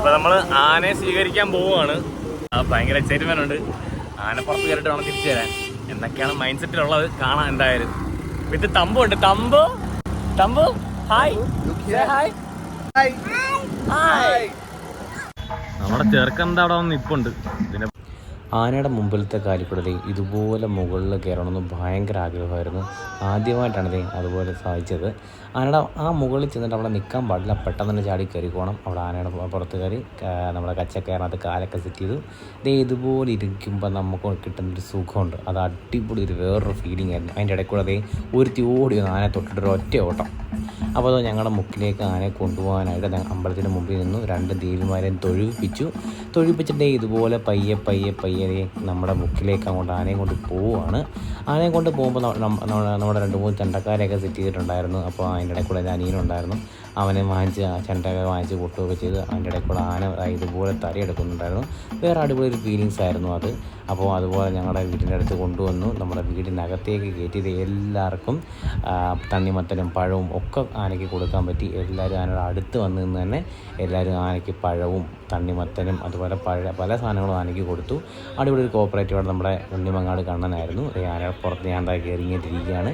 ഇപ്പൊ നമ്മൾ ആനയെ സ്വീകരിക്കാൻ പോവുകയാണ്. ആ ഭയങ്കര എക്സൈറ്റ്മെന്റ് ഉണ്ട്. ആന പുറത്ത് കയറിട്ട് വേണം തിരിച്ചു തരാൻ എന്നൊക്കെയാണ് മൈൻഡ് സെറ്റിലുള്ളത് കാണാൻ എന്തായാലും. വിത്ത് തമ്പു ഉണ്ട്. Thampu? Thampu? Hi hi hi നമ്മുടെ ചെറുക്കെന്താ അവിടെ വന്ന് ഇപ്പുണ്ട് ഇതിനെ ആനയുടെ മുമ്പിലത്തെ കാലിക്കൂടലേ ഇതുപോലെ മുകളിൽ കയറണമെന്ന് ഭയങ്കര ആഗ്രഹമായിരുന്നു. ആദ്യമായിട്ടാണ് അതുപോലെ സാധിച്ചത്. ആനയുടെ ആ മുകളിൽ ചെന്നിട്ട് അവിടെ നിൽക്കാൻ പാടില്ല. പെട്ടെന്ന് തന്നെ ചാടി കയറിക്കോണം അവിടെ ആനയുടെ പുറത്ത് കയറി നമ്മുടെ കച്ചക്കയറിനകത്ത് കാലൊക്കെ സെറ്റ് ചെയ്തു. ദേ ഇതുപോലെ ഇരിക്കുമ്പോൾ നമുക്ക് കിട്ടുന്നൊരു സുഖമുണ്ട്. അത് അടിപൊളി ഒരു വേറൊരു ഫീലിംഗ് ആയിരുന്നു. അതിന്റെ ഇടയ്ക്കൂടെ അതേ ഒരു തീ ഓടി ആന തൊട്ടിട്ടൊരു ഒറ്റ ഓട്ടം. അപ്പോൾ അത് ഞങ്ങളുടെ മുക്കിലേക്ക് ആനയെ കൊണ്ടുപോകാനായിട്ട് അമ്പലത്തിന് മുമ്പിൽ നിന്നു രണ്ട് ദേവിമാരെയും തൊഴിപ്പിച്ചു തൊഴിപ്പിച്ചിട്ടേ ഇതുപോലെ പയ്യെ പയ്യെ പയ്യെ നമ്മുടെ മുക്കിലേക്ക് അങ്ങോട്ട് ആനയും കൊണ്ട് പോവുകയാണ് ആനയെ കൊണ്ട് പോകുമ്പോൾ നമ്മുടെ രണ്ട് മൂന്ന് ചണ്ടക്കാരെയൊക്കെ സെറ്റ് ചെയ്തിട്ടുണ്ടായിരുന്നു. അപ്പോൾ അതിന്റെ ഇടയിൽ കൂടെ അനിയനുണ്ടായിരുന്നു. അവനെ വാങ്ങിച്ച് ചെണ്ടയൊക്കെ വാങ്ങിച്ച് കൊട്ടുകയൊക്കെ ചെയ്ത് അതിന്റെ ഇടയിൽ കൂടെ ആന ഇതുപോലെ തരയെടുക്കുന്നുണ്ടായിരുന്നു വേറെ അടിപൊളി ഒരു ഫീലിങ്സ് ആയിരുന്നു അത്. അപ്പോൾ അതുപോലെ ഞങ്ങളുടെ വീടിന്റെ അടുത്ത് കൊണ്ടുവന്നു. നമ്മുടെ വീടിനകത്തേക്ക് കയറ്റിയത് എല്ലാവർക്കും തണ്ണിമത്തനും പഴവും ഒക്കെ ആനയ്ക്ക് കൊടുക്കാൻ പറ്റി. എല്ലാവരും ആനയുടെ അടുത്ത് വന്ന് നിന്ന് തന്നെ എല്ലാവരും ആനയ്ക്ക് പഴവും തണ്ണിമത്തനും അതുപോലെ പഴ പല സാധനങ്ങളും ആനയ്ക്ക് കൊടുത്തു. അടിപൊളി ഒരു കോപ്പറേറ്റീവാണ് നമ്മുടെ ഉണ്ണിമങ്ങാട് കണ്ണനായിരുന്നു. ഈ ആനയുടെ പുറത്ത് ഞാൻ എന്താ കയറി ഇങ്ങനെ ഇരിക്കുകയാണ്.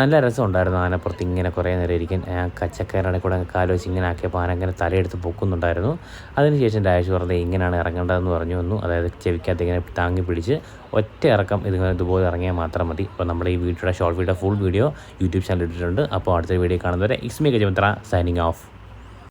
നല്ല രസമുണ്ടായിരുന്നു ആനപ്പുറത്ത് ഇങ്ങനെ കുറേ നേരം ഇരിക്കാൻ. കച്ചക്കയറുടെ കൂടെ കാൽ വെച്ച് ഇങ്ങനെ ആക്കിയപ്പോൾ ആന ഇങ്ങനെ തലയെടുത്ത് പൊക്കുന്നുണ്ടായിരുന്നു. അതിനുശേഷം രാജേഷ് പറഞ്ഞത് ഇങ്ങനെയാണ് ഇറങ്ങേണ്ടതെന്ന് പറഞ്ഞു വന്നു. അതായത് ചെവിക്കകത്ത് ഇങ്ങനെ താങ്ങി പിടിച്ച് ഒറ്റ ഇറക്കം ഇതിങ്ങനെ ഇതുപോലെ ഇറങ്ങിയാൽ മാത്രം മതി. അപ്പോൾ നമ്മുടെ ഈ വീഡിയോയുടെ short video full video YouTube channel ഇട്ടിട്ടുണ്ട്. അപ്പോൾ അടുത്ത വീഡിയോ കാണുന്നവരെ ഇസ്മി ഗജമിത്ര സൈനിങ് ഓഫ്